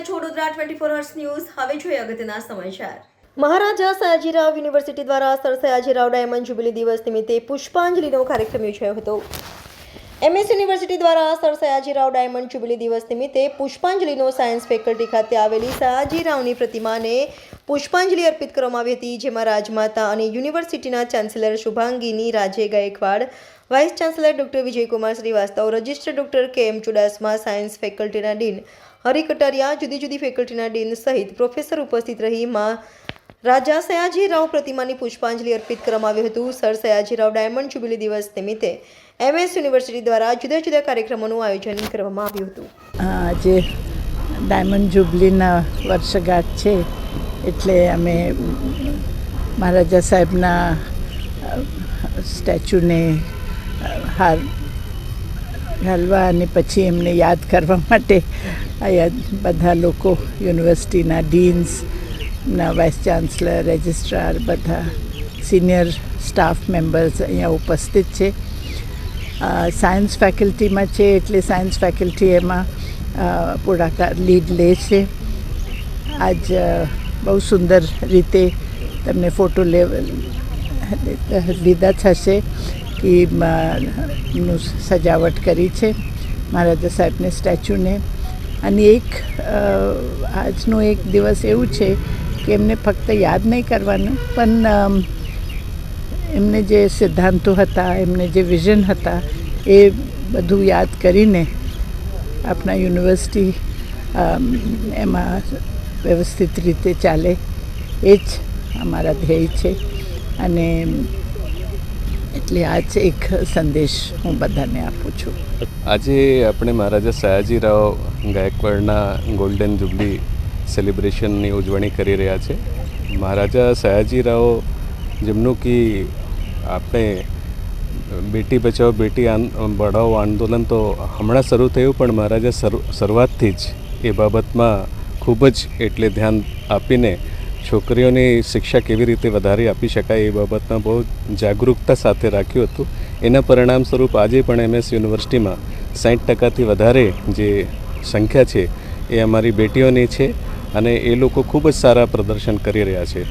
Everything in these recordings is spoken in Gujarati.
ટ્વેન્ટી ફોર અવર્સ ન્યૂઝ હવે જોઈએ અગત્યના સમાચાર. મહારાજા સયાજીરાવ યુનિવર્સિટી દ્વારા સર સયાજીરાવ ડાયમંડ જ્યુબિલી દિવસ નિમિત્તે પુષ્પાંજલિનો કાર્યક્રમ યોજાયો હતો. એમએસ યુનિવર્સિટી દ્વારા સર સયાજીરાવ ડાયમંડ જ્યુબિલી દિવસ નિમિત્તે પુષ્પાંજલિનો સાયન્સ ફેકલ્ટી ખાતે આવેલી સયાજીરાવની પ્રતિમાને પુષ્પાંજલિ અર્પિત કરવામાં આવી હતી, જેમાં રાજમાતા અને યુનિવર્સિટીના chancellor Shubhangini Raje Gaekwad, vice chancellor doctor Vijaykumar Srivastava register doctor K M Chudasama, science ફેકલ્ટીના dean Hari Kataria જુદી જુદી ફેકલ્ટીના ડીન સહિત પ્રોફેસર ઉપસ્થિત રહી માં રાજા સયાજીરાવ પ્રતિમાની પુષ્પાંજલિ અર્પિત કરવામાં આવ્યું હતું. સર સયાજીરાવ ડાયમંડ જ્યુબિલી દિવસ નિમિત્તે એમએસ યુનિવર્સિટી દ્વારા જુદા જુદા કાર્યક્રમોનું આયોજન કરવામાં આવ્યું હતું. આજે ડાયમંડ જુબલીના વર્ષગાંઠ છે એટલે અમે મહારાજા સાહેબના સ્ટેચ્યુને હાર ઘાલવા અને પછી એમને યાદ કરવા માટે બધા લોકો યુનિવર્સિટીના ડીન્સ ના વાઇસ ચાન્સલર રજિસ્ટ્રાર બધા સિનિયર સ્ટાફ મેમ્બર્સ અહીંયા ઉપસ્થિત છે. સાયન્સ ફેકલ્ટીમાં છે એટલે સાયન્સ ફેકલ્ટી એમાં અ, લીડ લે છે. આજ બહુ સુંદર રીતે તમને ફોટો લેવલ લીધા થશે કે સજાવટ કરી છે મહારાજા સાહેબને સ્ટેચ્યુને. અને એક આજનો એક દિવસ એવું છે કે એમને ફક્ત યાદ નહીં કરવાનું, પણ એમને જે સિદ્ધાંતો હતા, એમને જે વિઝન હતા, એ બધું યાદ કરીને આપણા યુનિવર્સિટી એમાં વ્યવસ્થિત રીતે ચાલે. એ જ અમારા ધ્યેય છે. અને એટલે આ જ એક સંદેશ હું બધાને આપું છું. આજે આપણે મહારાજા સયાજીરાવ ગાયકવાડના ગોલ્ડન જુબલી સેલિબ્રેશનની ઉજવણી કરી રહ્યા છે. મહારાજા સયાજીરાવ જેમનું કે આપણે બેટી બચાવો, બેટી બઢાવો આંદોલન તો હમણાં શરૂ થયું, પણ મહારાજા શરૂ શરૂઆતથી જ એ બાબતમાં ખૂબ જ એટલે ધ્યાન આપીને છોકરીઓની શિક્ષા કેવી રીતે વધારે આપી શકાય એ બાબતમાં બહુ જાગૃતતા સાથે રાખ્યું હતું. એના પરિણામ સ્વરૂપ આજે પણ એમએસ યુનિવર્સિટીમાં સાઠ ટકાથી વધારે જે સંખ્યા છે એ અમારી બેટીઓની છે. અને એ લોકો ખૂબ જ સારા પ્રદર્શન કરી રહ્યા છે.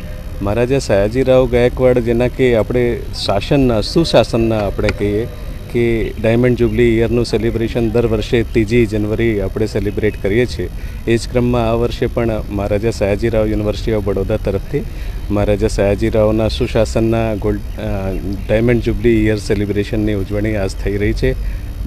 મહારાજા સયાજીરાવ ગાયકવાડ જેના કે આપણે શાસનના, સુશાસનના આપણે કહીએ કે ડાયમંડ જુબલી યરનું સેલિબ્રેશન દર વર્ષે ત્રીજી જનવરી આપણે સેલિબ્રેટ કરીએ છીએ. એ જ ક્રમમાં આ વર્ષે પણ મહારાજા સયાજીરાવ યુનિવર્સિટી ઓફ બડોદા તરફથી મહારાજા સયાજીરાવના સુશાસનના ગોલ્ડ ડાયમંડ જુબલી યર સેલિબ્રેશનની ઉજવણી આજ થઈ રહી છે.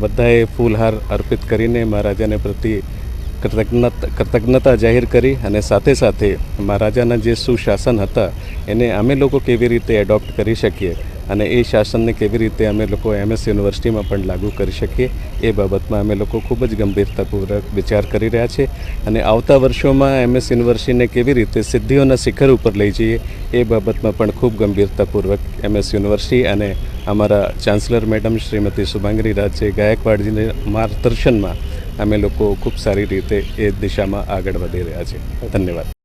બધાએ ફૂલહાર અર્પિત કરીને મહારાજાને પ્રતિ કૃતજ્ઞત કૃતજ્ઞતા જાહેર કરી અને સાથે સાથે મહારાજાના જે સુશાસન હતા, એને અમે લોકો કેવી રીતે એડોપ્ટ કરી શકીએ? અને એ શાસનને કેવી રીતે અમે લોકો એમએસ યુનિવર્સિટીમાં પણ લાગુ કરી શકીએ એ બાબતમાં અમે લોકો ખૂબ જ ગંભીરતાપૂર્વક વિચાર કરી રહ્યા છે અને આવતા વર્ષોમાં એમએસ યુનિવર્સિટીને કેવી રીતે સિદ્ધિઓના શિખર ઉપર લઈ જઈએ એ બાબતમાં પણ ખૂબ ગંભીરતાપૂર્વક એમએસ યુનિવર્સિટી અને અમારા ચાન્સલર મેડમ શ્રીમતી શુભાંગરી રાજે ગાયકવાડજીના માર્ગદર્શનમાં અમે લોકો ખૂબ સારી રીતે એ દિશામાં આગળ વધી રહ્યા છે. ધન્યવાદ.